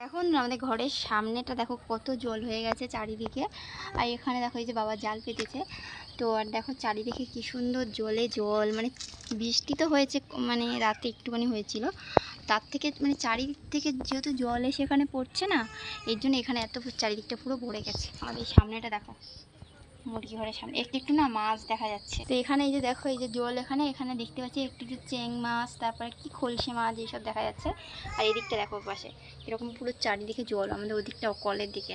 এখন আমাদের ঘরের সামনেটা দেখো কত জল হয়ে গেছে চারিদিকে। আর এখানে দেখো এই যে বাবা জাল পেতেছে। তো আর দেখো চারিদিকে কি সুন্দর জলে জল মানে বৃষ্টি তো হয়েছে মানে রাতে একটুখানি হয়েছিল। তার থেকে মানে চারিদিক থেকে যেহেতু জল এসে এখানে পড়ছে না, এর জন্য এখানে এত চারিদিকটা পুরো ভরে গেছে। আমাদের সামনেটা দেখো। মুরগি ঘরের সামনে। একটু একটু না মাছ দেখা যাচ্ছে। তো এখানে এই যে দেখো, এই যে জল এখানে এখানে দেখতে পাচ্ছি একটু একটু চেং মাছ, তারপরে কি খলসে মাছ এইসব দেখা যাচ্ছে। আর এদিকটা দেখো পাশে, এরকম পুরো চারিদিকে জল, আমাদের ওদিকটা কলের দিকে।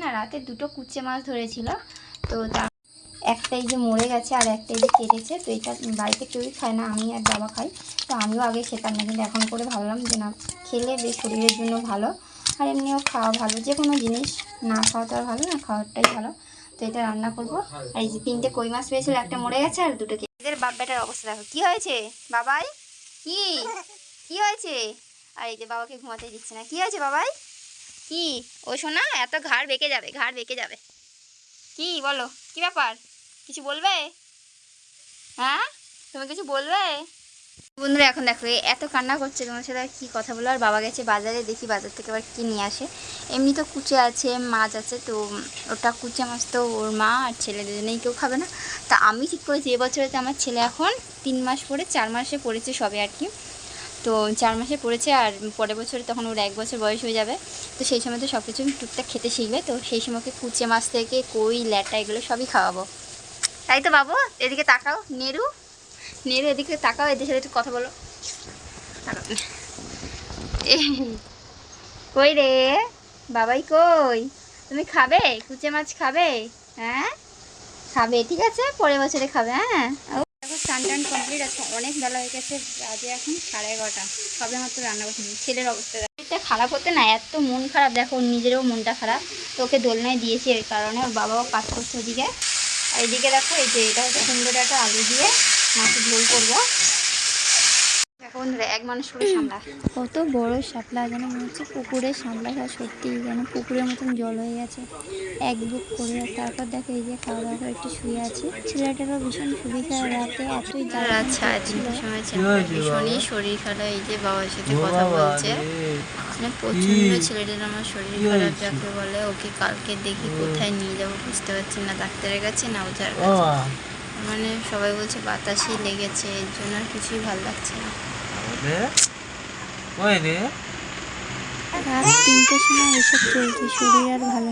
না রাতে দুটো কুচে মাছ ধরেছিল, তো তার একটা এই যে মরে গেছে আর একটা এই যে কেটেছে, তো এটা বাড়িতে কেউই খায় না, আমি আর বাবা খাই। তো আমিও আগে খেতাম না, কিন্তু এখন করে ভাবলাম যে না, খেলে বেশ শরীরের জন্য ভালো। আর এমনিও খাওয়া ভালো যে কোনো জিনিস না খাওয়াটা ভালো, না খাওয়াটাই ভালো। তো এটা রান্না করব। আর এই যে তিনটে কই মাছ পেয়েছিল, একটা মরে গেছে আর দুটো এদের বাপ বেটার অবস্থা দেখো। কি হয়েছে? বাবাই? কি? কি হয়েছে? আর এই যে বাবাকে ঘুমাতে দিচ্ছে না। কি হয়েছে বাবাই? কি? ও শোনা এত ঘাড় বেঁকে যাবে, ঘাড় বেঁকে যাবে। কি? বলো। কি ব্যাপার? কিছু বলবে? হ্যাঁ? তুমি কিছু বলবে? বন্ধুরা, এখন দেখো এত কান্না করছে তোমার সাথে কি কথা বলো আর বাবা গেছে বাজারে, দেখি বাজার থেকে আবার কি নিয়ে আসে। এমনি তো কুচে আছে, মাছ আছে, তো ওটা কুচে মাছ তো ওর মা আর ছেলে দুজনেই কেউ খাবে না। তা আমি ঠিক করেছি, এবছরেতে আমার ছেলে এখন তিন মাস পরে চার মাসে পড়েছে সবে আর কি। তো চার মাসে পড়েছে, আর পরের বছরে তখন ওর এক বছর বয়স হয়ে যাবে। তো সেই সময় তো সব কিছু টুকটাক খেতে শিখবে, তো সেই সময়কে কুচে মাছ থেকে, কই, ল্যাটা, এগুলো সবই খাওয়াবো। তাই তো বাবু, এদিকে তাকাও নেরু নেরু এদিকে তাকাও, এদের সাথে একটু কথা বলো। কই রে? বাবাই কই? তুমি খাবে? কুচে মাছ খাবে? হ্যাঁ? খাবে, ঠিক আছে? পরের বছরে খাবে হ্যাঁ? স্নান টান কমপ্লিট আছে, অনেক বেলা হয়ে গেছে বাজে এখন সাড়ে এগারোটা। সবে মাত্র রান্না করছি, ছেলের অবস্থা। এটা খারাপ হতে না, এত মন খারাপ, দেখো নিজেরও মনটা খারাপ। তো ওকে দোলনায় দিয়েছি, এর কারণে ওর বাবাও কাজ করছে ওদিকে। আর এদিকে দেখো, এই যে, এটা হচ্ছে সুন্দর একটা আলু দিয়ে মাছের ঝোল করব। বন্ধুরা এক মানুষ করে সামলা কত বড় শাপলা যেন মনে হচ্ছে পুকুরের শাপলাটা সত্যি যেন পুকুরের মতন জল হয়ে গেছে। এক বুক করে তারপর দেখো এই যে খাওয়া দাওয়া একটু শুয়ে আছে। ছেলেটারও ভীষণ সুবিধা রাতে এতই আচ্ছা সময় ভীষণই শরীর খারাপ এই যে বাবার সাথে কথা বলছে। মানে প্রচণ্ড ছেলেটার আমার শরীর খারাপ যাকে বলে ওকে কালকে দেখি কোথায় নিয়ে যাব বুঝতে পারছি না ডাক্তারের কাছে না ওঝার কাছে। মানে সবাই বলছে বাতাসই লেগেছে এর জন্য আর কিছুই ভালো লাগছে না। রাত তিনটের সময় এসব চলছে শরীর আর ভালো